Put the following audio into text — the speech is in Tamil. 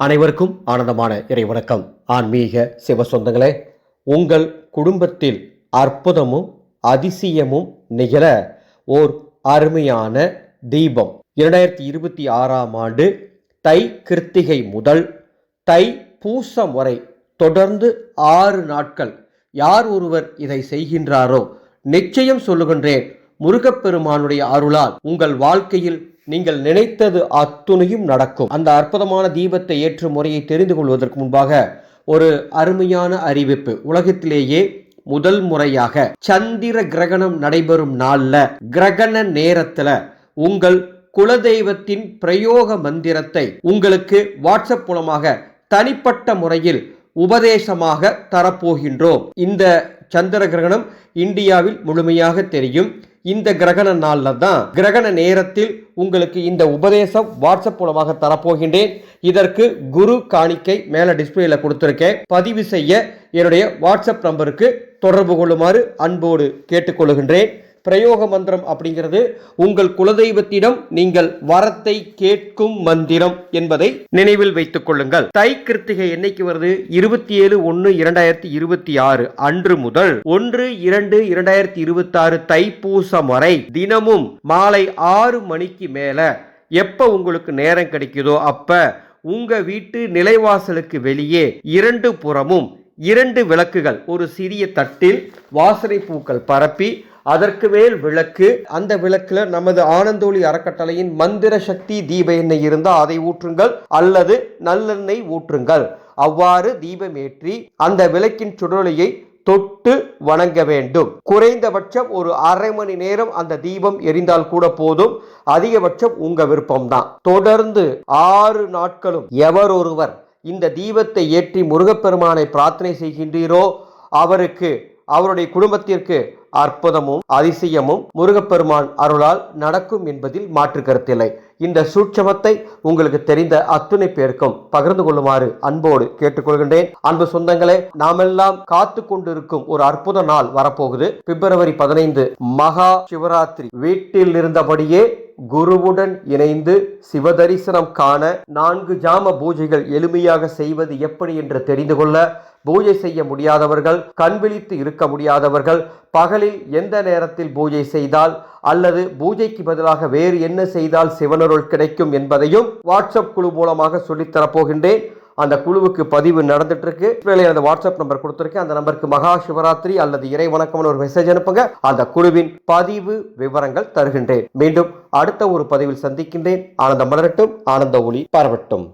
அனைவருக்கும் ஆனந்தமான இறைவணக்கம் ஆன்மீக சிவ சொந்தங்களே உங்கள் குடும்பத்தில் அற்புதமும் அதிசயமும் நிகழ ஓர் அருமையான தீபம். இரண்டாயிரத்தி இருபத்தி ஆறாம் ஆண்டு தை கிருத்திகை முதல் தை பூசம் வரை தொடர்ந்து ஆறு நாட்கள் யார் ஒருவர் இதை செய்கின்றாரோ நிச்சயம் சொல்லுகின்றேன் முருகப்பெருமானுடைய அருளால் உங்கள் வாழ்க்கையில் நீங்கள் நினைத்தது அத்துணையும் நடக்கும். அந்த அற்புதமான தீபத்தை ஏற்றும் முறையை தெரிந்து கொள்வதற்கு முன்பாக ஒரு அருமையான அறிவிப்பு. உலகத்திலேயே முதல் முறையாக சந்திர கிரகணம் நடைபெறும் நாளில் கிரகண நேரத்தில் உங்கள் குலதெய்வத்தின் பிரயோக மந்திரத்தை உங்களுக்கு வாட்ஸ்அப் மூலமாக தனிப்பட்ட முறையில் உபதேசமாக தரப்போகின்றோம். இந்த சந்திர கிரகணம் இந்தியாவில் முழுமையாக தெரியும். இந்த கிரகண நாளில் தான் கிரகண நேரத்தில் உங்களுக்கு இந்த உபதேசம் வாட்ஸ்அப் மூலமாக தரப்போகின்றேன். இதற்கு குரு காணிக்கை மேலே டிஸ்பிளேல கொடுத்துருக்கேன். பதிவு செய்ய என்னுடைய வாட்ஸ்அப் நம்பருக்கு தொடர்பு கொள்ளுமாறு அன்போடு கேட்டுக்கொள்கின்றேன். பிரயோக மந்திரம் அப்படிங்கிறது உங்கள் குலதெய்வத்திடம் நீங்கள் வரத்தை கேட்கும் மந்திரம் என்பதை நினைவில் வைத்துக் கொள்ளுங்கள். தை கிருத்திகை என்னைக்கு வருது? இருபத்தி ஏழு ஒன்று இரண்டாயிரத்தி இருபத்தி ஆறு அன்று முதல் ஒன்று இரண்டு இரண்டாயிரத்தி இருபத்தி ஆறு தைப்பூசம் வரை தினமும் மாலை ஆறு மணிக்கு மேல எப்ப உங்களுக்கு நேரம் கிடைக்குதோ அப்ப உங்க வீட்டு நிலைவாசலுக்கு வெளியே இரண்டு புறமும் இரண்டு விளக்குகள் ஒரு சிறிய தட்டில் வாசனை பூக்கள் பரப்பி அதற்கு மேல் விளக்கு. அந்த விளக்குல நமது ஆனந்தோழி அறக்கட்டளையின் மந்திர சக்தி தீப எண்ணெய் இருந்தால் அதை ஊற்றுங்கள் அல்லது நல்லெண்ணெய் ஊற்றுங்கள். அவ்வாறு தீபமேற்றி அந்த விளக்கின் சுடலையை தொட்டு வணங்க வேண்டும். குறைந்தபட்சம் ஒரு அரை மணி நேரம் அந்த தீபம் எரிந்தால் கூட போதும். அதிகபட்சம் உங்க விருப்பம்தான். தொடர்ந்து ஆறு நாட்களும் எவர் ஒருவர் இந்த தீபத்தை ஏற்றி முருகப்பெருமானை பிரார்த்தனை செய்கின்றீரோ அவருக்கு அவருடைய குடும்பத்திற்கு அற்புதமும் அதிசயமும் முருகப்பெருமான் அருளால் நடக்கும் என்பதில் மாற்று கருத்தில்லை. இந்த சூட்சமத்தை உங்களுக்கு தெரிந்த அத்துணை பேருக்கும் பகிர்ந்து கொள்ளுமாறு அன்போடு கேட்டுக்கொள்கின்றேன். அன்பு சொந்தங்களே நாமெல்லாம் காத்து கொண்டிருக்கும் ஒரு அற்புத நாள் வரப்போகுது. பிப்ரவரி பதினைந்து மகா சிவராத்திரி. வீட்டில் இருந்தபடியே குருவுடன் இணைந்து சிவதரிசனம் காண நான்கு ஜாம பூஜைகள் எளிமையாக செய்வது எப்படி என்று தெரிந்து கொள்ள பூஜை செய்ய முடியாதவர்கள் கண் விழித்து இருக்க முடியாதவர்கள் பகலில் எந்த நேரத்தில் பூஜை செய்தால் அல்லது பூஜைக்கு பதிலாக வேறு என்ன செய்தால் சிவனருள் கிடைக்கும் என்பதையும் வாட்ஸ்அப் குழு மூலமாக சொல்லித்தரப் போகின்றேன் அந்த குழுவுக்கு பதிவு நடந்துட்டு இருக்கு வேலையில் அந்த வாட்ஸ்அப் நம்பர் கொடுத்துருக்கேன். அந்த நம்பருக்கு மகா சிவராத்திரி அல்லது இறை வணக்கம்னு ஒரு மெசேஜ் அனுப்புங்க. அந்த குழுவின் பதிவு விவரங்கள் தருகின்றேன். மீண்டும் அடுத்த ஒரு பதிவில் சந்திக்கின்றேன். ஆனந்தம் மலரட்டும். ஆனந்த ஒளி பரவட்டும்.